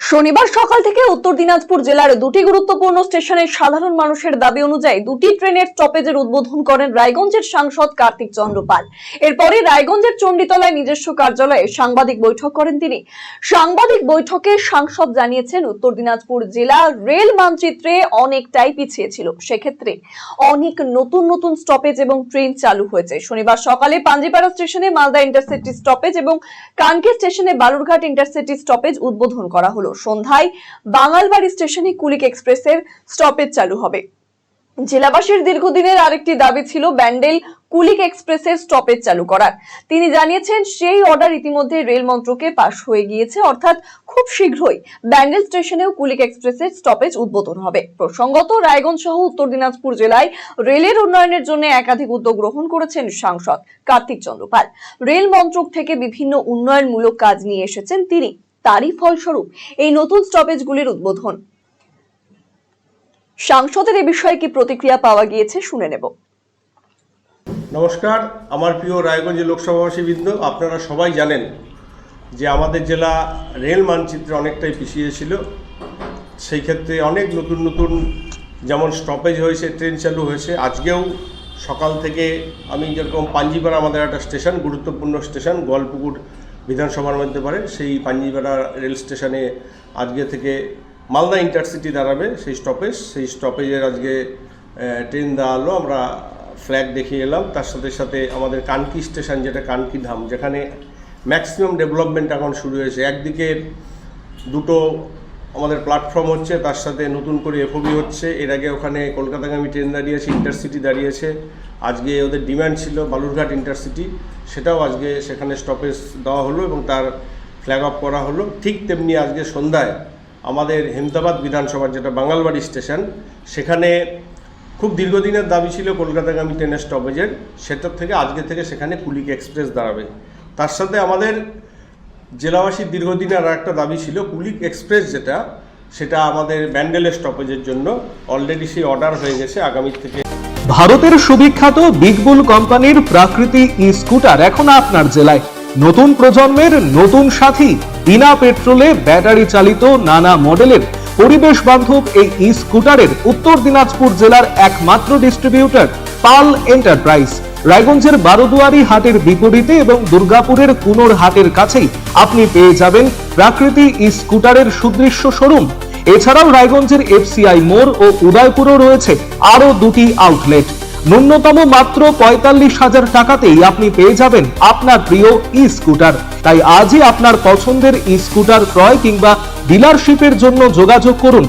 শনিবার সকাল থেকে উত্তর দিনাজপুর জেলার দুটি গুরুত্বপূর্ণ স্টেশনের সাধারণ মানুষের দাবি অনুযায়ী দুটি ট্রেনের স্টপেজের উদ্বোধন করেন রায়গঞ্জের সাংসদ কার্তিক চন্দ্র পাল এরপরে রায়গঞ্জের চণ্ডীতলায় নিজস্ব কার্যালয়ে সাংবাদিক বৈঠক করেন তিনি। সাংবাদিক বৈঠকে সাংসদ জানিয়েছেন, উত্তর দিনাজপুর জেলা রেল মানচিত্রে অনেকটাই পিছিয়ে ছিল। সেক্ষেত্রে অনেক নতুন নতুন স্টপেজ এবং ট্রেন চালু হয়েছে। শনিবার সকালে পাঞ্জিপাড়া স্টেশনে মালদা ইন্টারসিটি স্টপেজ এবং কানকে স্টেশনে বালুরঘাট ইন্টারসিটি স্টপেজ উদ্বোধন করা হলো। সন্ধ্যায় বাঙালবাড়ি স্টেশনে কুলিক এক্সপ্রেসের স্টপেজ চালু হবে। জেলাবাসীর দীর্ঘদিনের আরেকটি দাবি ছিল ব্যান্ডেল কুলিক এক্সপ্রেসের স্টপেজ চালু করার। তিনি জানিয়েছেন, সেই অর্ডার ইতিমধ্যে রেল মন্ত্রকে পাশ হয়ে গিয়েছে, অর্থাৎ খুব শীঘ্রই ব্যান্ডেল স্টেশনেও কুলিক এক্সপ্রেসের স্টপেজ উদ্বোধন হবে। প্রসঙ্গত, রায়গঞ্জ সহ উত্তর দিনাজপুর জেলায় রেলের উন্নয়নের জন্য একাধিক উদ্যোগ গ্রহণ করেছেন সাংসদ কার্তিক চন্দ্রপাল। রেল মন্ত্রক থেকে বিভিন্ন উন্নয়নমূলক কাজ নিয়ে এসেছেন তিনি। তারই ফলস্বরূপ এই নতুন স্টপেজগুলির উদ্বোধন। সাংসদের এ বিষয়ে কি প্রতিক্রিয়া পাওয়া গিয়েছে শুনে নেব। নমস্কার, আমার প্রিয় রায়গঞ্জের রায়গঞ্জ লোকসভাবাসীবৃন্দ আপনারা সবাই জানেন যে আমাদের জেলা রেল মানচিত্রে অনেকটাই পিছিয়ে ছিল। সেই ক্ষেত্রে অনেক নতুন নতুন যেমন স্টপেজ হয়েছে ট্রেন চালু হয়েছে, আজকেও সকাল থেকে আমি যেরকম পাঞ্জিপাড়া আমাদের একটা স্টেশন গুরুত্বপূর্ণ স্টেশন গোয়ালপুকুর বিধানসভার মধ্যে পারে সেই পাঞ্জিপাড়া রেল স্টেশনে আজকে থেকে মালদা ইন্টারসিটি দাঁড়াবে সেই স্টপেজ। সেই স্টপেজের আজকে ট্রেন দাঁড়াল, আমরা ফ্ল্যাগ দেখিয়ে এলাম। তার সাথে সাথে আমাদের কানকি স্টেশন, যেটা কানকি ধাম, যেখানে ম্যাক্সিমাম ডেভেলপমেন্ট এখন শুরু হয়েছে। একদিকে দুটো আমাদের প্ল্যাটফর্ম হচ্ছে, তার সাথে নতুন করে এফওবি হচ্ছে। এর আগে ওখানে কলকাতাগামী ট্রেন দাঁড়িয়েছে ইন্টারসিটি দাঁড়িয়েছে। আজকে ওদের ডিমান্ড ছিল বালুরঘাট ইন্টারসিটি সেটাও আজকে সেখানে স্টপেজ দেওয়া হলো এবং তার ফ্ল্যাগ অফ করা হলো। ঠিক তেমনি আজকে সন্ধ্যায় আমাদের হেমতাবাদ বিধানসভার যেটা বাঙালবাড়ি স্টেশন সেখানে খুব দীর্ঘদিনের দাবি ছিল কলকাতাগামী ট্রেনের স্টপেজের সেটার থেকে আজকে থেকে সেখানে কুলিক এক্সপ্রেস দাঁড়াবে। তার সাথে আমাদের জেলাবাসীর দীর্ঘদিনের আর একটা দাবি ছিল, কুলিক এক্সপ্রেস যেটা, সেটা আমাদের ব্যান্ডেলের স্টপেজের জন্য অলরেডি সেই অর্ডার হয়ে গেছে আগামী থেকে। ভারতের সুবিখ্যাত বিগবুল কোম্পানির প্রাকৃতিক ই স্কুটার এখন আপনার জেলায়। নতুন প্রজন্মের নতুন সাথী, বিনা পেট্রোলে ব্যাটারি চালিত নানা মডেলের পরিবেশ বান্ধব এই ই স্কুটারের উত্তর দিনাজপুর জেলার একমাত্র ডিস্ট্রিবিউটর পাল এন্টারপ্রাইজ। রায়গঞ্জের বারোদুয়ারি হাটের বিপরীতে এবং দুর্গাপুরের কুনোর হাটের কাছেই আপনি পেয়ে যাবেন প্রাকৃতি স্কুটারের সুদৃশ্য শোরুম। এছাড়াও রায়গঞ্জের এফসিআই মোড় ও উদয়পুরও রয়েছে আরও দুটি আউটলেট ন্যূনতম মাত্র পঁয়তাল্লিশ হাজার টাকাতেই আপনি পেয়ে যাবেন আপনার প্রিয় ই স্কুটার তাই আজই আপনার পছন্দের ই স্কুটার ক্রয় কিংবা ডিলারশিপের জন্য যোগাযোগ করুন।